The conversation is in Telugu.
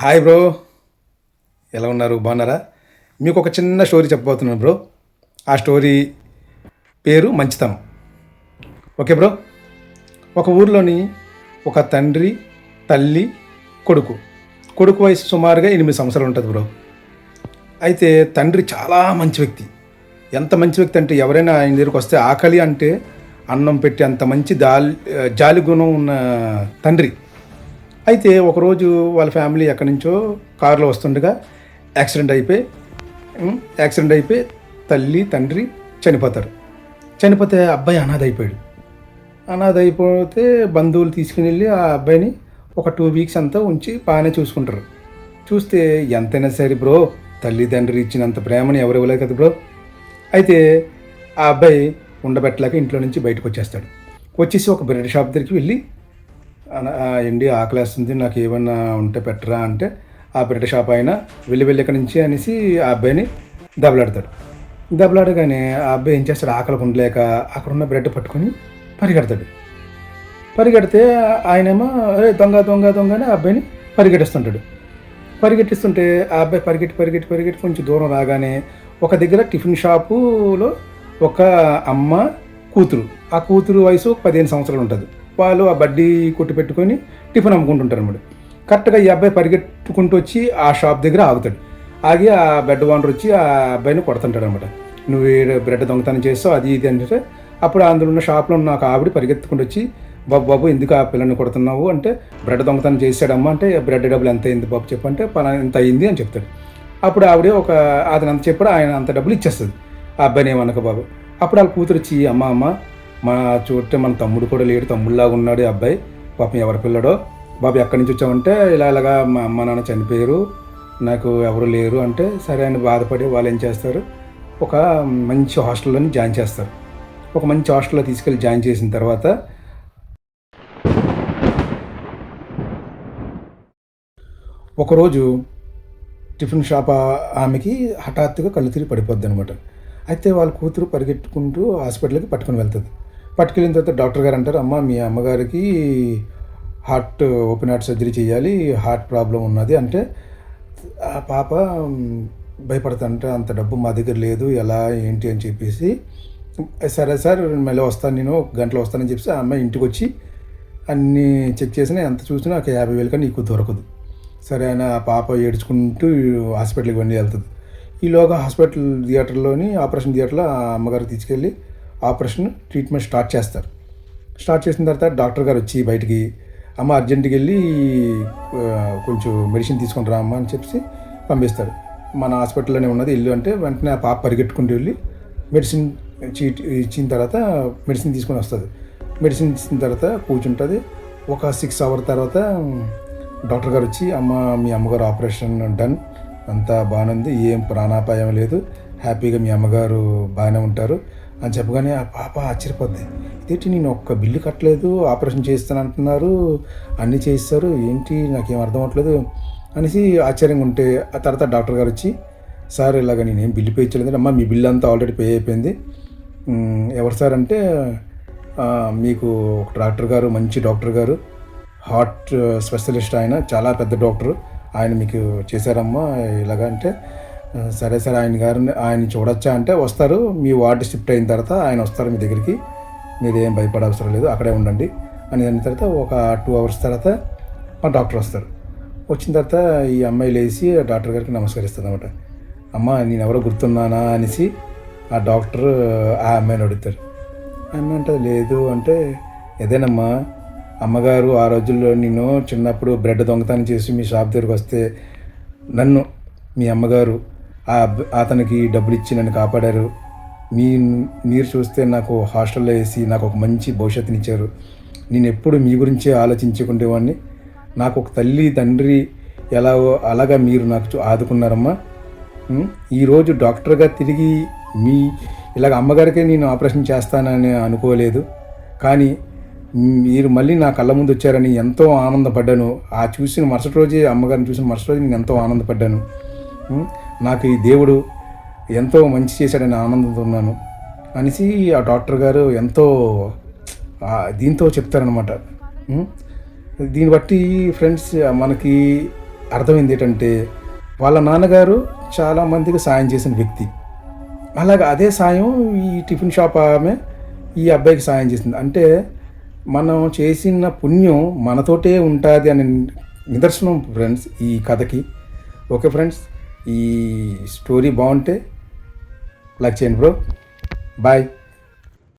హాయ్ బ్రో ఎలా ఉన్నారు? బాగున్నారా? మీకు ఒక చిన్న స్టోరీ చెప్పబోతున్నాను బ్రో ఆ స్టోరీ పేరు మంచితనం. ఓకే బ్రో ఒక ఊర్లోని ఒక తండ్రి తల్లి కొడుకు. కొడుకు వయసు సుమారుగా ఎనిమిది సంవత్సరాలు ఉంటుంది బ్రో అయితే తండ్రి చాలా మంచి వ్యక్తి. ఎంత మంచి వ్యక్తి అంటే ఎవరైనా ఆయన దగ్గరికి వస్తే ఆకలి అంటే అన్నం పెట్టి అంత మంచి దాల్ జాలి గుణం ఉన్న తండ్రి. అయితే ఒకరోజు వాళ్ళ ఫ్యామిలీ ఎక్కడి నుంచో కారులో వస్తుండగా యాక్సిడెంట్ అయిపోయి యాక్సిడెంట్ అయిపోయి తల్లి తండ్రి చనిపోతారు. చనిపోతే అబ్బాయి అనాథ అయిపోయాడు అనాథ అయిపోతే బంధువులు తీసుకుని వెళ్ళి ఆ అబ్బాయిని ఒక టూ వీక్స్ అంతా ఉంచి బాగానే చూసుకుంటారు. చూస్తే ఎంతైనా సరే బ్రో తల్లిదండ్రులు ఇచ్చినంత ప్రేమని ఎవరు ఇవ్వలేదు కదా బ్రో. అయితే ఆ అబ్బాయి ఉండబెట్టలేక ఇంట్లో నుంచి బయటకు వచ్చేస్తాడు. వచ్చేసి ఒక బ్రెడ్ షాప్ దగ్గరికి వెళ్ళి అన- ఆకలేస్తుంది నాకు ఏమన్నా ఉంటే పెట్టరా అంటే ఆ బ్రెడ్ షాప్ ఆయన వెళ్ళి వెళ్ళి ఇక్కడి నుంచి అనేసి ఆ అబ్బాయిని దెబ్బలాడతాడు. దెబ్బలాడగానే ఆ అబ్బాయి ఏం చేస్తాడు ఆకలి ఉండలేక అక్కడ ఉన్న బ్రెడ్ పట్టుకొని పరిగెడతాడు. పరిగెడితే ఆయనేమో "అరే, దొంగ దొంగ దొంగ అని ఆ అబ్బాయిని పరిగెట్టిస్తుంటాడు పరిగెట్టిస్తుంటే ఆ అబ్బాయి పరిగెట్టి పరిగెట్టి పరిగెట్టి కొంచెం దూరం రాగానే ఒక దగ్గర టిఫిన్ షాపులో ఒక అమ్మ కూతురు. ఆ కూతురు వయసు పదిహేను సంవత్సరాలు ఉంటుంది. వాళ్ళు ఆ బడ్డీ కొట్టు పెట్టుకొని టిఫిన్ అమ్ముకుంటుంటారు అనమాట కరెక్ట్గా ఈ అబ్బాయి పరిగెట్టుకుంటూ వచ్చి ఆ షాప్ దగ్గర ఆగుతాడు. ఆగి ఆ బెడ్ ఓనర్ వచ్చి ఆ అబ్బాయిని కొడుతుంటాడు అనమాట నువ్వు బ్రెడ్ దొంగతనం చేస్తావు అది ఇది అంటే అప్పుడు అందులో ఉన్న షాప్లో ఉన్న ఒక ఆవిడ పరిగెత్తుకుంటూ వచ్చి బాబు బాబు ఎందుకు ఆ పిల్లని కొడుతున్నావు? అంటే బ్రెడ్ దొంగతనం చేశాడమ్మా అంటే బ్రెడ్ డబ్బులు ఎంత అయింది బాబు చెప్పంటే పలా ఎంత అయింది అని చెప్తాడు. అప్పుడు ఆవిడ ఒక అతను అంత చెప్పాడు ఆయన అంత డబ్బులు ఇచ్చేస్తుంది. ఆ అబ్బాయిని ఏమనక బాబు? అప్పుడు వాళ్ళ కూతురు వచ్చి అమ్మ అమ్మ మా చూస్తే మన తమ్ముడు కూడా లేడు తమ్ముడులాగా ఉన్నాడు అబ్బాయి. పాపం ఎవరి పిల్లడో. బాబు ఎక్కడి నుంచి వచ్చామంటే ఇలా ఇలాగా మా అమ్మ నాన్న చనిపోయారు నాకు ఎవరు లేరు అంటే సరే అని బాధపడి వాళ్ళు ఏం చేస్తారు? ఒక మంచి హాస్టల్లోని జాయిన్ చేస్తారు. ఒక మంచి హాస్టల్లో తీసుకెళ్ళి జాయిన్ చేసిన తర్వాత ఒకరోజు టిఫిన్ షాప్ ఆమెకి హఠాత్తుగా కళ్ళు తిరిగి పడిపోద్ది అనమాట అయితే వాళ్ళ కూతురు పరిగెట్టుకుంటూ హాస్పిటల్కి పట్టుకొని వెళ్తుంది. పట్టుకెళ్ళిన తర్వాత డాక్టర్ గారు అంటారు అమ్మ మీ అమ్మగారికి హార్ట్ ఓపెన్ హార్ట్ సర్జరీ చేయాలి హార్ట్ ప్రాబ్లం ఉన్నది. అంటే ఆ పాప భయపడుతుంటే అంత డబ్బు మా దగ్గర లేదు ఎలా ఏంటి? అని చెప్పేసి సరే సార్ మళ్ళీ వస్తాను నేను ఒక గంటలో వస్తానని చెప్పేసి ఆ అమ్మాయి ఇంటికి వచ్చి అన్నీ చెక్ చేసినా ఎంత చూసినా ఒక యాభై వేలు కానీ నీకు దొరకదు. సరే అని ఆ పాప ఏడ్చుకుంటూ హాస్పిటల్కి వెళ్ళి వెళ్తుంది. ఈలోగా హాస్పిటల్ థియేటర్లోని ఆపరేషన్ థియేటర్లో ఆ అమ్మగారికి తీసుకెళ్ళి ఆపరేషన్ ట్రీట్మెంట్ స్టార్ట్ చేస్తారు. స్టార్ట్ చేసిన తర్వాత డాక్టర్ గారు వచ్చి బయటికి అమ్మ అర్జెంటుకి వెళ్ళి కొంచెం మెడిసిన్ తీసుకొని రా అమ్మ అని చెప్పి పంపిస్తారు. మన హాస్పిటల్లోనే ఉన్నది. ఇల్లు అంటే వెంటనే ఆ పాప పరిగెట్టుకుంటూ వెళ్ళి మెడిసిన్ చీట్ ఇచ్చిన తర్వాత మెడిసిన్ తీసుకొని వస్తుంది. మెడిసిన్ ఇచ్చిన తర్వాత కూర్చుంటుంది. ఒక సిక్స్ అవర్ తర్వాత డాక్టర్ గారు వచ్చి అమ్మ మీ అమ్మగారు ఆపరేషన్ డన్. అంతా బాగానే ఉంది ఏం ప్రాణాపాయం లేదు. హ్యాపీగా మీ అమ్మగారు బాగానే ఉంటారు. అని చెప్పగానే ఆ పాప ఆశ్చర్యపోద్ది. ఇదేంటి నేను ఒక్క బిల్లు కట్టలేదు ఆపరేషన్ చేస్తాను అంటున్నారు అన్నీ చేయిస్తారు ఏంటి నాకేం అర్థం అవ్వట్లేదు అనేసి ఆశ్చర్యంగా ఉంటే ఆ తర్వాత డాక్టర్ గారు వచ్చి సార్ ఇలాగ నేనేం బిల్లు పే చేయలేదు అమ్మా మీ బిల్ అంతా ఆల్రెడీ పే అయిపోయింది. ఎవరు సార్ అంటే మీకు ఒక డాక్టర్ గారు మంచి డాక్టర్ గారు హార్ట్ స్పెషలిస్ట్ ఆయన చాలా పెద్ద డాక్టర్ ఆయన మీకు చేశారమ్మా ఇలాగ అంటే సరే సరే ఆయన గారిని ఆయన చూడొచ్చా అంటే వస్తారు. మీ వార్డు షిఫ్ట్ అయిన తర్వాత ఆయన వస్తారు మీ దగ్గరికి. మీరు ఏం భయపడ అవసరం లేదు అక్కడే ఉండండి అని అన్న తర్వాత ఒక టూ అవర్స్ తర్వాత మా డాక్టర్ వస్తారు. వచ్చిన తర్వాత ఈ అమ్మాయి లేచి ఆ డాక్టర్ గారికి నమస్కరిస్తుంది అనమాట అమ్మ నేను ఎవరో గుర్తున్నానా అనేసి ఆ డాక్టర్ ఆ అమ్మాయిని అడుగుతారు. ఆ అమ్మాయి అంటే లేదు అంటే ఏదేనమ్మా అమ్మగారు ఆ రోజుల్లో నేను చిన్నప్పుడు బ్రెడ్ దొంగతనం చేసి మీ షాప్ దగ్గరికి వస్తే నన్ను మీ అమ్మగారు అతనికి డబ్బులు ఇచ్చి నన్ను కాపాడారు. మీ మీరు చూస్తే నాకు హాస్టల్లో వేసి నాకు ఒక మంచి భవిష్యత్తునిచ్చారు. నేను ఎప్పుడు మీ గురించే ఆలోచించుకుండేవాడిని నాకు ఒక తల్లి తండ్రి ఎలా అలాగా మీరు నాకు ఆదుకున్నారమ్మా. ఈరోజు డాక్టర్గా తిరిగి మీ ఇలాగ అమ్మగారికే నేను ఆపరేషన్ చేస్తానని అనుకోలేదు. కానీ మీరు మళ్ళీ నా కళ్ళ ముందు వచ్చారని ఎంతో ఆనందపడ్డాను. ఆ చూసిన మరుసటి రోజే అమ్మగారిని చూసిన మరుసటి రోజు నేను ఎంతో ఆనందపడ్డాను. నాకు ఈ దేవుడు ఎంతో మంచి చేశాడని ఆనందంతో ఉన్నాను. అనేసి ఆ డాక్టర్ గారు ఎంతో దీంతో చెప్తారనమాట దీన్ని బట్టి ఫ్రెండ్స్ మనకి అర్థమైంది ఏంటంటే వాళ్ళ నాన్నగారు చాలామందికి సాయం చేసిన వ్యక్తి. అలాగే అదే సాయం ఈ టిఫిన్ షాప్ ఆమె ఈ అబ్బాయికి సాయం చేసింది. అంటే మనం చేసిన పుణ్యం మనతోటే ఉంటుంది అనే నిదర్శనం ఫ్రెండ్స్ ఈ కథకి. Okay friends? ఈ స్టోరీ బాగుంటే లైక్ చేయండి బ్రో. బాయ్.